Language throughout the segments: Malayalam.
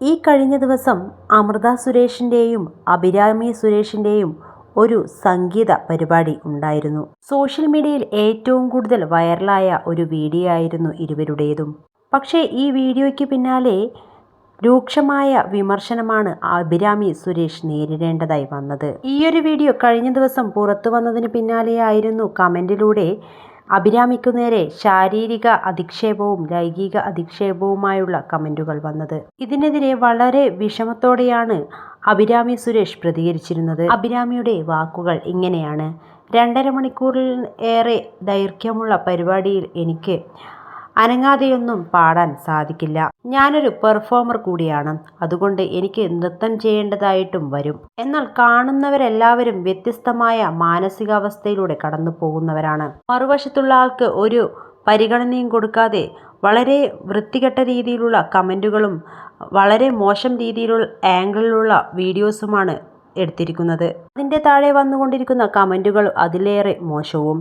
ഈ കഴിഞ്ഞ ദിവസം അമൃത സുരേഷിന്റെയും അഭിരാമി സുരേഷിന്റെയും ഒരു സംഗീത പരിപാടി ഉണ്ടായിരുന്നു. സോഷ്യൽ മീഡിയയിൽ ഏറ്റവും കൂടുതൽ വൈറലായ ഒരു വീഡിയോ ആയിരുന്നു ഇരുവരുടേതും. പക്ഷേ ഈ വീഡിയോയ്ക്ക് പിന്നാലെ രൂക്ഷമായ വിമർശനമാണ് അഭിരാമി സുരേഷ് നേരിടേണ്ടതായി വന്നത്. ഈയൊരു വീഡിയോ കഴിഞ്ഞ ദിവസം പുറത്തു വന്നതിന് പിന്നാലെയായിരുന്നു കമന്റിലൂടെ അഭിരാമിക്കു നേരെ ശാരീരിക അധിക്ഷേപവും ലൈംഗിക അധിക്ഷേപവുമായുള്ള കമന്റുകൾ വന്നത്. ഇതിനെതിരെ വളരെ വിഷമത്തോടെയാണ് അഭിരാമി സുരേഷ് പ്രതികരിച്ചിരുന്നത്. അഭിരാമിയുടെ വാക്കുകൾ ഇങ്ങനെയാണ്. രണ്ടര മണിക്കൂറിൽ ഏറെ ദൈർഘ്യമുള്ള പരിപാടിയിൽ എനിക്ക് അനങ്ങാതെയൊന്നും പാടാൻ സാധിക്കില്ല. ഞാനൊരു പെർഫോമർ കൂടിയാണ്. അതുകൊണ്ട് എനിക്ക് നൃത്തം ചെയ്യേണ്ടതായിട്ടും വരും. എന്നാൽ കാണുന്നവരെല്ലാവരും വ്യത്യസ്തമായ മാനസികാവസ്ഥയിലൂടെ കടന്നു പോകുന്നവരാണ് മറുവശത്തുള്ള ആൾക്ക് ഒരു പരിഗണനയും കൊടുക്കാതെ വളരെ വൃത്തികെട്ട രീതിയിലുള്ള കമന്റുകളും വളരെ മോശം രീതിയിലുള്ള ആംഗിളിലുള്ള വീഡിയോസുമാണ് എടുത്തിരിക്കുന്നത്. അതിന്റെ താഴെ വന്നുകൊണ്ടിരിക്കുന്ന കമന്റുകൾ അതിലേറെ മോശവും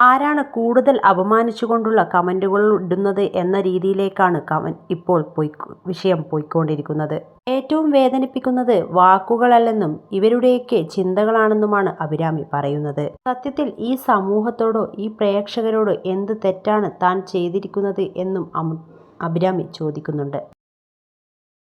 ആരാണ് കൂടുതൽ അപമാനിച്ചുകൊണ്ടുള്ള കമന്റുകൾ ഇടുന്നത് എന്ന രീതിയിലേക്കാണ് കമൻ ഇപ്പോൾ പോയി വിഷയം പോയിക്കൊണ്ടിരിക്കുന്നത്. ഏറ്റവും വേദനിപ്പിക്കുന്നത് വാക്കുകളല്ലെന്നും ഇവരുടെയൊക്കെ ചിന്തകളാണെന്നുമാണ് അഭിരാമി പറയുന്നത്. സത്യത്തിൽ ഈ സമൂഹത്തോടോ ഈ പ്രേക്ഷകരോടോ എന്ത് തെറ്റാണ് താൻ ചെയ്തിരിക്കുന്നത് എന്നും അഭിരാമി ചോദിക്കുന്നുണ്ട്.